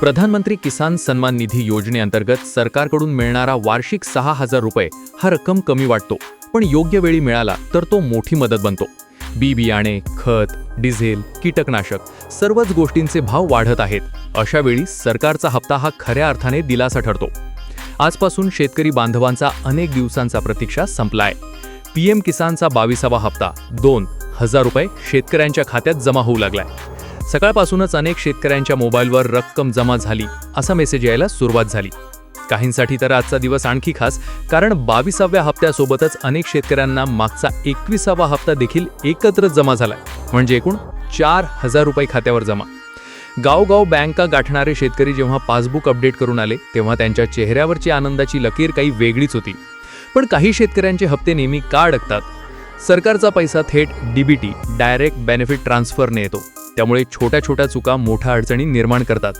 प्रधानमंत्री किसान सन्मान निधी योजनेअंतर्गत सरकारकडून मिळणारा वार्षिक सहा हजार रुपये हा रक्कम कमी वाटतो पण योग्य वेळी मिळाला तर तो मोठी मदत बनतो. बी बियाणे खत डिझेल कीटकनाशक सर्वच गोष्टींचे भाव वाढत आहेत. अशा वेळी सरकारचा हप्ता हा खऱ्या अर्थाने दिलासा ठरतो. आजपासून शेतकरी बांधवांचा अनेक दिवसांचा प्रतीक्षा संपलाय. पीएम किसानचा बावीसावा हप्ता दोन हजार रुपये शेतकऱ्यांच्या खात्यात जमा होऊ लागलाय. सकाळपासूनच अनेक शेतकऱ्यांच्या मोबाईलवर रक्कम जमा झाली असा मेसेज यायला सुरुवात झाली. काहींसाठी तर आजचा दिवस आणखी खास कारण बावीसाव्या हप्त्यासोबतच अनेक शेतकऱ्यांना मागचा एकविसावा हप्ता देखील एकत्र जमा झालाय. म्हणजे एकूण चार हजार रुपये खात्यावर जमा. गावगाव बँका गाठणारे शेतकरी जेव्हा पासबुक अपडेट करून आले तेव्हा त्यांच्या चेहऱ्यावरची आनंदाची लकीर काही वेगळीच होती. पण काही शेतकऱ्यांचे हप्ते नेहमी का अडकतात. सरकारचा पैसा थेट डीबीटी डायरेक्ट बेनिफिट ट्रान्सफरने येतो. त्यामुळे छोट्या छोट्या चुका मोठ्या अडचणी निर्माण करतात.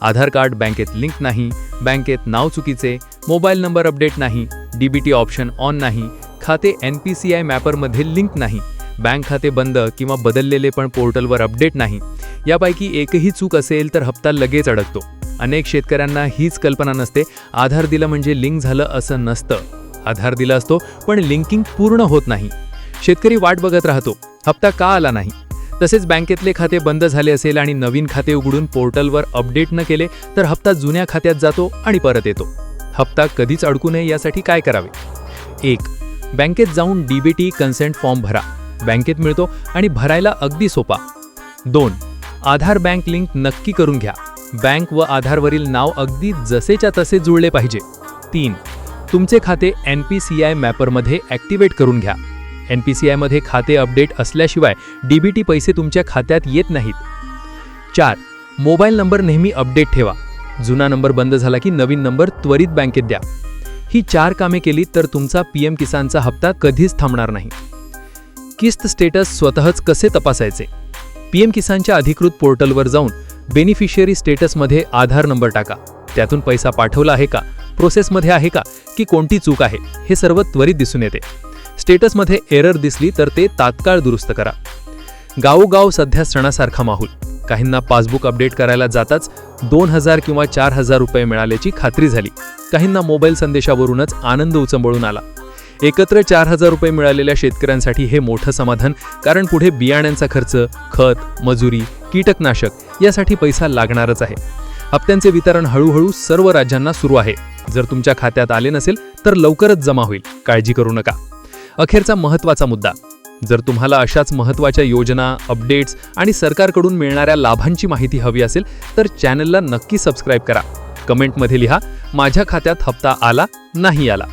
आधार कार्ड बँकेत लिंक नाही बँकेत नाव चुकीचे मोबाईल नंबर अपडेट नाही डीबीटी ऑप्शन ऑन नाही खाते एन पी सी आय मॅपरमध्ये लिंक नाही बँक खाते बंद किंवा बदललेले पण पोर्टलवर अपडेट नाही. यापैकी एकही चूक असेल तर हप्ता लगेच अडकतो. अनेक शेतकऱ्यांना हीच कल्पना नसते आधार दिलं म्हणजे लिंक झालं असं नसतं. आधार दिला असतो पण लिंकिंग पूर्ण होत नाही. शेतकरी वाट बघत राहतो. हप्ता का आला नाही? तसेच बँकेतले खाते बंद झाले असेल आणि नवीन खाते उघडून पोर्टलवर अपडेट न केले तर हप्ता जुन्या खात्यात जातो आणि परत येतो. हप्ता कधीच अडकू नये यासाठी काय करावे? एक बँकेत जाऊन डीबीटी कन्सेंट फॉर्म भरा. बँकेत मिळतो आणि भरायला अगदी सोपा. दोन आधार बँक लिंक नक्की करून घ्या. बँक व आधारवरील नाव अगदी जसेच्या तसे जुळले पाहिजे. तीन तुमचे खाते एन पी सी आय मॅपरमध्ये ॲक्टिवेट करून घ्या. एन पी सी आयमध्ये खाते अपडेट असल्याशिवाय डीबीटी पैसे तुमच्या खात्यात येत नाहीत. चार मोबाईल नंबर नेहमी अपडेट ठेवा. जुना नंबर बंद झाला की नवीन नंबर त्वरित बँकेत द्या. ही चार कामे केली तर तुमचा पी एम किसानचा हप्ता कधीच थांबणार नाही. किस्त स्टेटस स्वतःच कसे तपासायचे? पी एम किसानच्या अधिकृत पोर्टलवर जाऊन बेनिफिशियरी स्टेटसमध्ये आधार नंबर टाका. त्यातून पैसा पाठवला आहे का? प्रोसेसमध्ये आहे का? की कोणती चूक आहे? हे सर्व त्वरित दिसून येते. स्टेटसमध्ये एरर दिसली तर ते तात्काळ दुरुस्त करा. गावोगाव सध्या सणासारखा माहोल. काहींना पासबुक अपडेट करायला जाताच दोन हजार किंवा चार हजार रुपये मिळाल्याची खात्री झाली. काहींना मोबाईल संदेशावरूनच आनंद उचंबळून आला. एकत्र चार हजार रुपये मिळालेल्या शेतकऱ्यांसाठी हे मोठं समाधान कारण पुढे बियाण्यांचा खर्च खत मजुरी कीटकनाशक यासाठी पैसा लागणारच आहे. हप्त्यांचे वितरण हळूहळू सर्व राज्यांना सुरू आहे. जर तुमच्या खात्यात आले नसेल तर लवकरच जमा होईल. काळजी करू नका. अखेरचा महत्त्वाचा मुद्दा. जर तुम्हाला अशाच महत्त्वाच्या योजना अपडेट्स आणि सरकारकडून मिळणाऱ्या लाभांची माहिती हवी असेल तर चॅनलला नक्की सबस्क्राईब करा. कमेंटमध्ये लिहा माझ्या खात्यात हप्ता आला नाही आला.